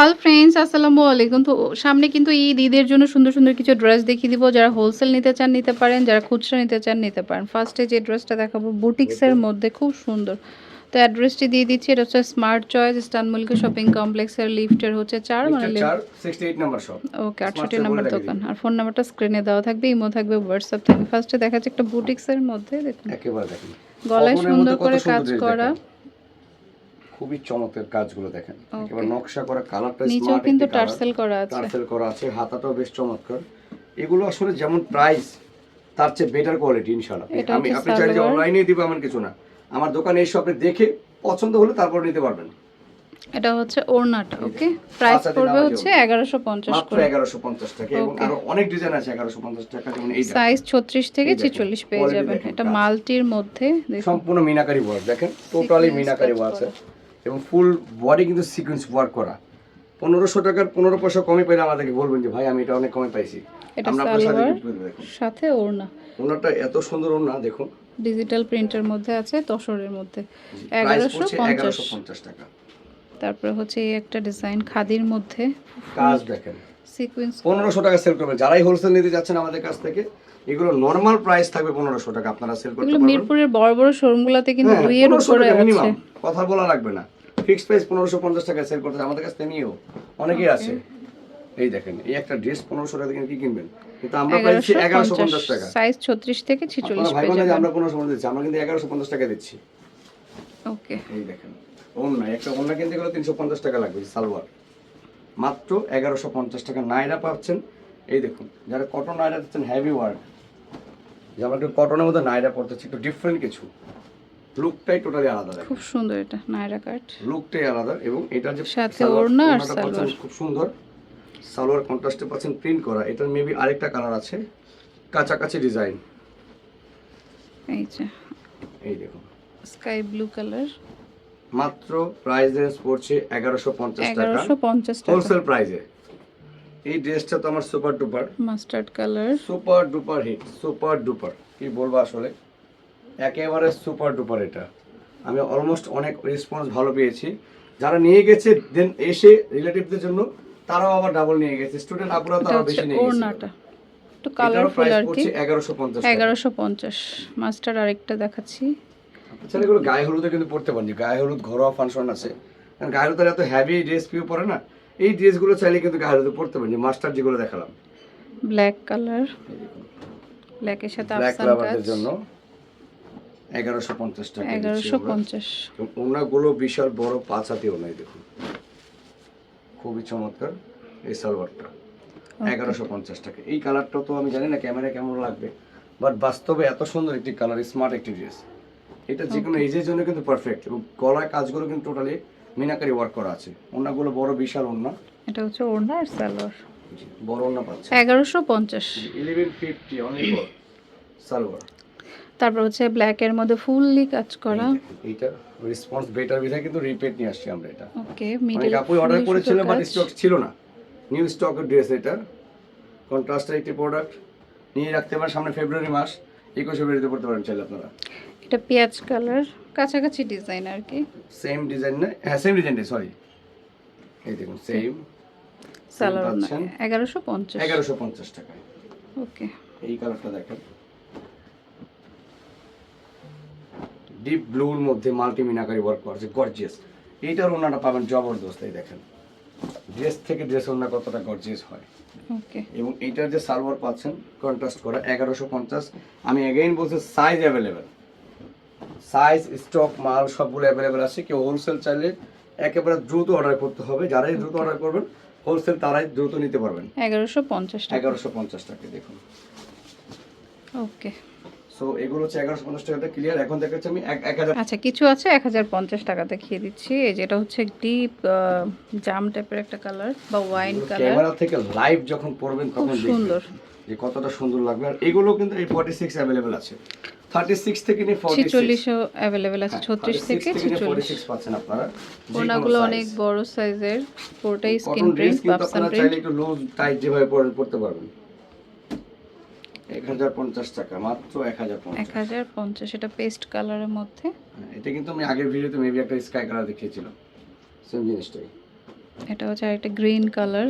Hello friends আসসালামু আলাইকুম তো সামনে কিন্তু ঈদ ঈদের জন্য সুন্দর সুন্দর কিছু ড্রেস দেখিয়ে দিব। যারা হোলসেল নিতে চান নিতে পারেন। যারা খুচরা নিতে চান নিতে পারেন। ফার্স্টে যে ড্রেসটা দেখাবো বুটিক্সের মধ্যে খুব সুন্দর। তো অ্যাড্রেসটি দিয়ে দিচ্ছি। এটা হচ্ছে স্মার্ট চয়েস ইস্তানবুলকে শপিং কমপ্লেক্সের লিফটের হচ্ছে চার মানে লিফটের চার, 68 নাম্বার শপ। ওকে আটষট্টি নাম্বার দোকান। আর ফোন নাম্বারটা স্ক্রিনে দেওয়া থাকবে ইমো থাকবে হোয়াটসঅ্যাপ থাকবে। ফার্স্টে দেখা যাচ্ছে একটা বুটিক্সের মধ্যে দেখুন। একেবারে দেখেন। গলায় সুন্দর করে কাজ করা। খুবই চমৎকার কাজগুলো দেখেন। একেবারে নকশা করা কালারটা স্মার্ট কিন্তু টার্সেল করা আছে। টার্সেল করা আছে হাতাটাও বেশ চমৎকার। এগুলো আসলে যেমন প্রাইস তার চেয়ে বেটার কোয়ালিটি ইনশাআল্লাহ। আমি আপনি চাইলে যে অনলাইনে দিব এমন কিছু না। আমার দোকানে এসে আপনি দেখে পছন্দ হলে তারপর নিতে পারবেন। এটা হচ্ছে ওড়নাটা ওকে প্রাইস পড়বে হচ্ছে এগারোশো পঞ্চাশ মাত্র করে। এগারোশো পঞ্চাশ টাকা এবং আরও অনেক ডিজাইন আছে এগারোশো পঞ্চাশ টাকা যেমন এইটা। সাইজ ছত্রিশ থেকে এই দেখুন, ছেচল্লিশ পেয়ে যাবেন। এটা মাল্টির মধ্যে সম্পূর্ণ মিনাকারি ওয়ার্ক দেখেন টোটালি মিনাকারি ওয়ার্ক আছে। এবং ফুল বডি কিন্তু সিকোয়েন্স ওয়ার্ক করা। পনেরোশো টাকার পনেরো পয়সা কমে পেলে আমাদেরকে বলবেন যে ভাই আমি এটা অনেক কমে পাইছি। আমরা আপনার সাথে ওড়না। ওনারটা এত সুন্দর ওনা দেখুন। ডিজিটাল প্রিন্টের মধ্যে আছে তসরের মধ্যে। এগারোশো পঞ্চাশ। টাকা। তারপরে হচ্ছে এই একটা ডিজাইন খাদির মধ্যে। কাজ দেখেন। সিকুয়েন্স পনেরোশো টাকা সেল করবেন যারাই হোলসেল নিতে যাচ্ছেন আমাদের কাছ থেকে এগুলো নর্মাল প্রাইস থাকবে পনেরোশো টাকা আপনারা সেল করতে পারবেন। মিরপুরের বড় বড় শোরুমগুলোতে কিন্তু হ্যাঁ, দুইয়ের উপরে আছে কথা বলা লাগবে না। ফিক্সড প্রাইস পনেরোশো পঞ্চাশ টাকা সেল করতে আমাদের কাছ নিয়েও অনেকেই আছে। এই দেখেন এই একটা ড্রেস পনেরোশো টাকা থেকে কি কিনবেন। কিন্তু আমরা পাইছি এগারোশো পঞ্চাশ টাকা। সাইজ ছত্রিশ থেকে ছেচল্লিশ আমরা পনেরোশো পঞ্চাশ দিচ্ছি। আমরা কিন্তু এগারোশো পঞ্চাশ টাকা দিচ্ছি। ওকে এই দেখেন ওন্না একটা ওন্না কিনতে গেলে তিনশো পঞ্চাশ টাকা লাগবে সালোয়ার। মাত্র এগারোশো পঞ্চাশ টাকা নাইরা পাচ্ছেন। এই দেখুন যারা কটন নাইরা দিচ্ছেন হেভি ওয়ার্ক যে আমরা একটু কটনের মধ্যে নাইরা পড়তেছি একটু ডিফারেন্ট কিছু। লুকটাই টোটালি আলাদা দেখেন খুব সুন্দর এটা নায়রা কাট লুকটাই আলাদা এবং এটা যে সাথে ওড়না আর সালোয়ার। খুব সুন্দর। সালোয়ার কন্ট্রাস্টে পাচ্ছেন প্রিন্ট করা। এটার মেবি আরেকটা কালার আছে কাছাকাছি ডিজাইন এই যে। এই দেখুন স্কাই ব্লু কালার মাত্র প্রাইস রেঞ্জ পড়ছে এগারোশো পঞ্চাশ টাকা। এগারোশো পঞ্চাশ টাকা। হোলসেল প্রাইসে এই ড্রেসটা তো আমার super duper mustard colour super duper hit super duper কি বলব আসলে? একেবারে সুপার ডুপার এটা। আমি অলমোস্ট অনেক রেসপন্স ভালো পেয়েছি। যারা নিয়ে গেছে দেন এসে রিলেটিভদের জন্য তারাও আবার ডাবল নিয়ে গেছে। স্টুডেন্ট আপুরা তারা বেশি নিয়ে গেছে। একটু কালারফুল আর কি। পড়ছে এগারোশো পঞ্চাশ এগারোশো পঞ্চাশ। মাস্টার আরেকটা দেখাচ্ছি। আচ্ছা এগুলো গায়ে হলুদে কিন্তু পড়তে পারেন। গায়ে হলুদ ঘরোয়া ফাংশন আছে। কারণ গায়ে হলুদের এত হেভি ড্রেস কেউ পরে না। এই ড্রেসগুলো চাইলে কিন্তু গায়ে হলুদে পড়তে পারেন। মাস্টার যেগুলো দেখালাম। ব্ল্যাক কালার ব্ল্যাকের সাথে আফসান কাজ। জন্য। এগারোশো পঞ্চাশ টাকা এগারোশো পঞ্চাশ। ওনাগুলো বিশাল বড় পাঁচ হাতি ওনাই দেখুন। খুবই চমৎকার এই সালোয়ারটা। এগারোশো পঞ্চাশ টাকা। এই কালারটা তো আমি জানি না ক্যামেরা কেমন লাগবে বাট বাস্তবে এত সুন্দর একটি কালার স্মার্ট একটি ড্রেস। এটা যে কোনো এজের জন্য কিন্তু পারফেক্ট এবং গলায় কাজগুলো কিন্তু টোটালি মিনাকারি ওয়ার্ক করা আছে। ওনাগুলো বড় বিশাল ওনা এটা হচ্ছে ওড়না আর সালোয়ার। বড় ওনা পাচ্ছে। এগারোশো পঞ্চাশ। ইলেভেন ফিফটি অনেক বড় সালোয়ার। তারপর হচ্ছে ব্ল্যাক এর মধ্যে ফুললি কাজ করা। এইটা রেসপন্স বেটার বিধায় কিন্তু রিপিট নিয়ে আসছি আমরা এটা। ওকে মিডল আপুই অর্ডার করেছিল বাট স্টক ছিল না। নিউ স্টকের ড্রেস এটা। কন্ট্রাস্টের একটি প্রোডাক্ট নিয়ে রাখতে পারেন সামনে ফেব্রুয়ারি মাস একুশে ফেব্রুয়ারিতে পড়তে পারেন চাইলে আপনারা। এটা পেঁয়াজ কালার কাছাকাছি ডিজাইন আর কি। সেম ডিজাইন না হ্যাঁ সেম ডিজাইন সরি এই দেখুন সেম সালোয়ার পাচ্ছেন। এগারোশো পঞ্চাশ। এগারোশো পঞ্চাশ টাকায়। ওকে এই কালারটা দেখেন। ডিপ ব্লুর মধ্যে মাল্টি মিনাকারি ওয়ার্ক করা আছে গর্জিয়াস এইটার ওনাটা পাবেন জবরদস্ত এই দেখেন। ড্রেস থেকে ড্রেস ওনা কতটা গর্জিয়াস হয়। ওকে এবং এইটার যে সালোয়ার পাচ্ছেন কন্ট্রাস্ট করা এগারোশো পঞ্চাশ। আমি এগেইন বলছি সাইজ অ্যাভেলেবেল সাইজ স্টক মাল সবগুলো অ্যাভেলেবেল আছে। কেউ হোলসেল চাইলে একেবারে দ্রুত অর্ডার করতে হবে। যারাই দ্রুত অর্ডার করবেন হোলসেল তারাই দ্রুত নিতে পারবেন। এগারোশো পঞ্চাশ এগারোশো পঞ্চাশ টাকা দেখুন। ওকে সো এগুলো হচ্ছে এগারোশো পঞ্চাশ টাকাটা ক্লিয়ার এখন দেখাচ্ছি আমি এক হাজার আচ্ছা কিছু আছে? এক হাজার পঞ্চাশ টাকা দেখিয়ে দিচ্ছি। এই যেটা হচ্ছে ডিপ জাম টাইপের একটা কালার বা ওয়াইন কালার ক্যামেরা থেকে লাইভ যখন পড়বেন তখন সুন্দর। যে কতটা সুন্দর লাগবে। আর এগুলো কিন্তু এই ফর্টি সিক্স অ্যাভেলেবেল আছে। থার্টি সিক্স থেকে নিয়ে ফর্টি ছিচল্লিশও অ্যাভেলেবেল হ্যাঁ, আছে ছত্রিশ থেকে ছিচল্লিশ। পাচ্ছেন আপনারা। ওনাগুলো অনেক বড় সাইজের পুরোটাই স্কিন প্রিন্ট কিন্তু আপনারা চাইলে একটু লুজ টাইট যেভাবে পারবেন। এক হাজার পঞ্চাশ টাকা মাত্র এক হাজার এক পঞ্চাশ হাজার পঞ্চাশ এটা পেস্ট কালারের মধ্যে? হ্যাঁ, এটা কিন্তু আমি আগের ভিডিওতে মেবি একটা স্কাই কালার দেখিয়েছিলাম সেম জিনিসটাই। এটা হচ্ছে একটা গ্রিন কালার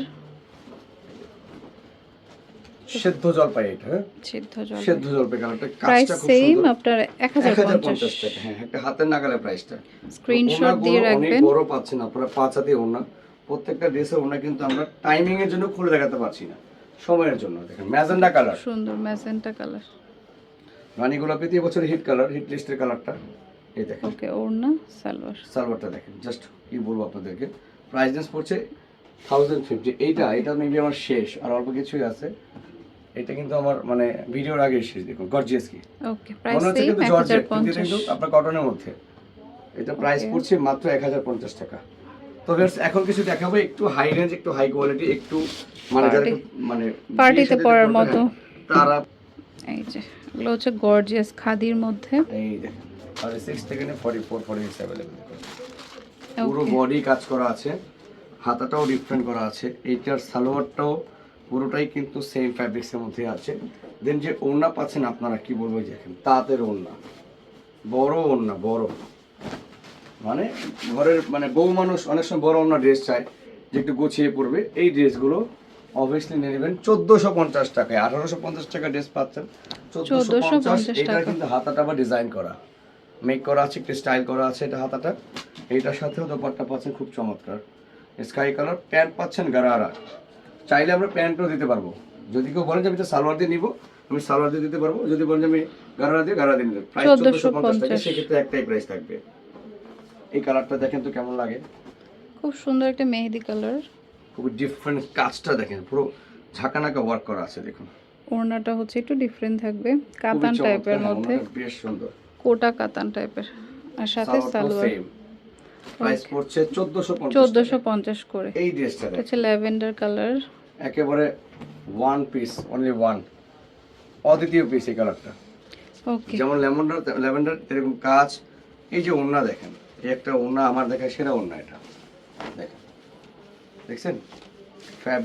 সেদ্ধ জলপাই এটা হ্যাঁ? সিদ্ধ জল সেদ্ধ জলপাই কালারটা কাজটা খুব সেম আপনার এক হাজার এক হাজার পঞ্চাশ পঞ্চাশ টাকা হ্যাঁ একটা হাতের নাগালে প্রাইসটা স্ক্রিনশট দিয়ে ওনাগুলো অনেক বড় পাচ্ছেন আপনারা পাঁচ হাতে ওনা প্রত্যেকটা ড্রেসের ওনা কিন্তু আমরা টাইমিং এর জন্য খুলে দেখাতে পারছি না। সময়ের জন্য দেখেন ম্যাজেন্ডা কালার। সুন্দর ম্যাজেন্টা কালার। রানী গোলাপিতে এবছর হিট কালার হিট লিস্টের কালারটা এই দেখেন। ওকে ওড়না সালোয়ার। সালোয়ারটা দেখেন জাস্ট কি বলব আপনাদেরকে প্রাইস রেঞ্জ পড়ছে থাউজেন্ড ফিফটি এইটা এটা মেবি আমার শেষ আর অল্প কিছুই আছে। এটা কিন্তু আমার মানে ভিডিওর আগে শেষ দেখুন গর্জিয়াস কি। ওকে প্রাইস হচ্ছে কিন্তু জর্জেট কিন্তু আপনার কটনের মধ্যে। এটা প্রাইস পড়ছে মাত্র এক হাজার পঞ্চাশ টাকা। তো এখন কিছু দেখাবো একটু হাই রেঞ্জ একটু হাই কোয়ালিটি একটু মানে মানে পার্টিতে পরার মতো। হ্যাঁ, তারা এই যে এগুলো হচ্ছে গর্জিয়াস খাদির মধ্যে। এই দেখেন আর সিক্স থেকে forty four forty six available পুরো বডি কাজ করা আছে হাতাটাও ডিফারেন্ট করা আছে এইটার সালোয়ারটাও পুরোটাই কিন্তু সেম ফ্যাব্রিক্সের মধ্যে আছে। দেন যে ওড়না পাচ্ছেন আপনারা কি বলব দেখেন তাঁতের ওড়না। বড় ওড়না বড়। মানে ঘরের মানে বউ মানুষ অনেক সময় বড় অন্য ড্রেস চায় যে একটু গুছিয়ে পড়বে এই ড্রেসগুলো অবভিয়াসলি নিয়ে নেবেন চোদ্দোশো পঞ্চাশ টাকায়। আঠারোশো পঞ্চাশ টাকা ড্রেস পাচ্ছেন। চোদ্দোশো পঞ্চাশ এটা কিন্তু হাতাটা বা ডিজাইন করা। মেক করা আছে একটু স্টাইল করা আছে এটা হাতাটা। এইটার সাথেও দোপাট্টা পাচ্ছেন খুব চমৎকার। স্কাই কালার প্যান্ট পাচ্ছেন গারারা। চাইলে আমরা প্যান্টও দিতে পারব। যদি কেউ বলেন যে আমি তো সালোয়ার দিয়ে নিবো আমি সালোয়ার দিয়ে দিতে পারব। যদি বলেন যে আমি গারারা দিয়ে গারা দিয়ে নিতে প্রাইস চোদ্দোশো পঞ্চাশ। টাকা সেক্ষেত্রে একটাই প্রাইস থাকবে। এই কালারটা দেখেন তো কেমন লাগে? খুব সুন্দর একটা মেহেদি কালার। খুব ডিফারেন্ট কাজটা দেখেন পুরো ঝাঁকানাকা ওয়ার্ক করা আছে দেখুন। ওড়নাটা হচ্ছে একটু ডিফারেন্ট থাকবে কাতান টাইপের হ্যাঁ, মধ্যে। বেশ সুন্দর। কোটা কাতান টাইপের আর সাথে সালোয়ার। প্রাইস পড়ছে চোদ্দোশো পঞ্চাশ চোদ্দোশো পঞ্চাশ করে। এই ড্রেসটা হচ্ছে ল্যাভেন্ডার কালার। একেবারে ওয়ান পিস অনলি ওয়ান অদ্বিতীয় পিস এই কালারটা। ওকে যেমন ল্যাভেন্ডার ল্যাভেন্ডার এরকম কাজ। এই যে ওড়না দেখেন। এই একটা ওড়না আমার দেখা সেরা ওড়না এটা। দেখেন। দেখছেন?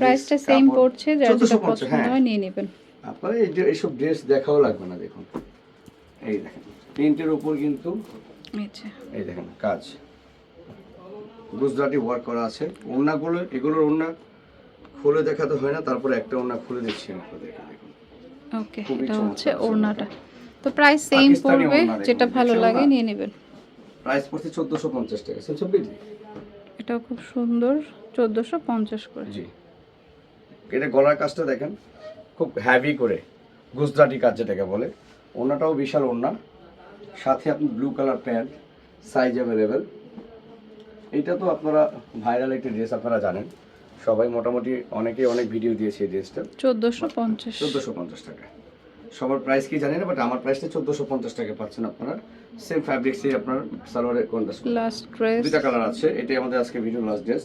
প্রাইসটা সেম পড়ছে যার যেটা পছন্দ হ্যাঁ। হয় নিয়ে নেবেন। আপনারা এই যে এইসব ড্রেস দেখাও লাগবে না দেখুন। এই দেখেন প্রিন্টের উপর কিন্তু এই দেখেন কাজ। গুজরাটি ওয়ার্ক করা আছে। ওড়নাগুলো এগুলোর ওড়না খুলে দেখাতে হয় না তারপরে একটা ওড়না খুলে দিচ্ছি আপনাদেরকে দেখুন। ওকে এটা হচ্ছে ওড়নাটা। তো প্রাইস সেম পড়বে যেটা ভালো লাগে নিয়ে নেবেন। প্রাইস পড়ছে চোদ্দোশো পঞ্চাশ টাকা। সেন্সবিলি এটাও খুব সুন্দর চোদ্দোশো পঞ্চাশ করে। জি। এটা গলার কাজটা দেখেন খুব হ্যাভি করে গুজরাটি কাজ যেটাকে বলে। ওড়নাটাও বিশাল ওড়না। সাথে আপনি blue colour pant size available এইটা তো আপনারা ভাইরাল একটি ড্রেস আপনারা জানেন। সবাই মোটামুটি অনেকেই অনেক ভিডিও দিয়েছে এই ড্রেসটা চোদ্দোশো পঞ্চাশ। চোদ্দোশো পঞ্চাশ টাকা। সবার প্রাইস কি জানি না বাট আমার প্রাইসটা চোদ্দোশো পঞ্চাশ টাকা পাচ্ছেন আপনারা। সেম ফ্যাব্রিক্সই আপনার সালোয়ারের কোনটা লাস্ট ড্রেস দুইটা কালার আছে। এটাই আমাদের আজকে ভিডিও লাস্ট ড্রেস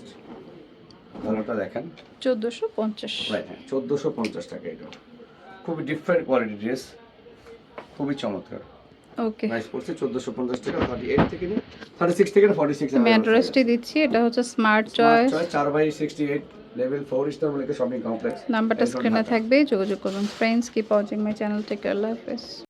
কালারটা দেখেন। চোদ্দোশো পঞ্চাশ। রাইট হ্যাঁ চোদ্দোশো পঞ্চাশ টাকা এটা। খুবই ডিফারেন্ট কোয়ালিটি ড্রেস খুবই চমৎকার। ওকে প্রাইস পড়ছে চোদ্দোশো পঞ্চাশ টাকা থার্টি এইট থেকে নিয়ে থার্টি সিক্স থেকে ফর্টি সিক্স আমি অ্যাড্রেসটি দিচ্ছি এটা হচ্ছে স্মার্ট চয়েস চার by sixty eight level four star বলে শপিং কমপ্লেক্স নাম্বারটা স্ক্রিনে থাকবে যোগাযোগ করুন। Friends keep watching my channel take care life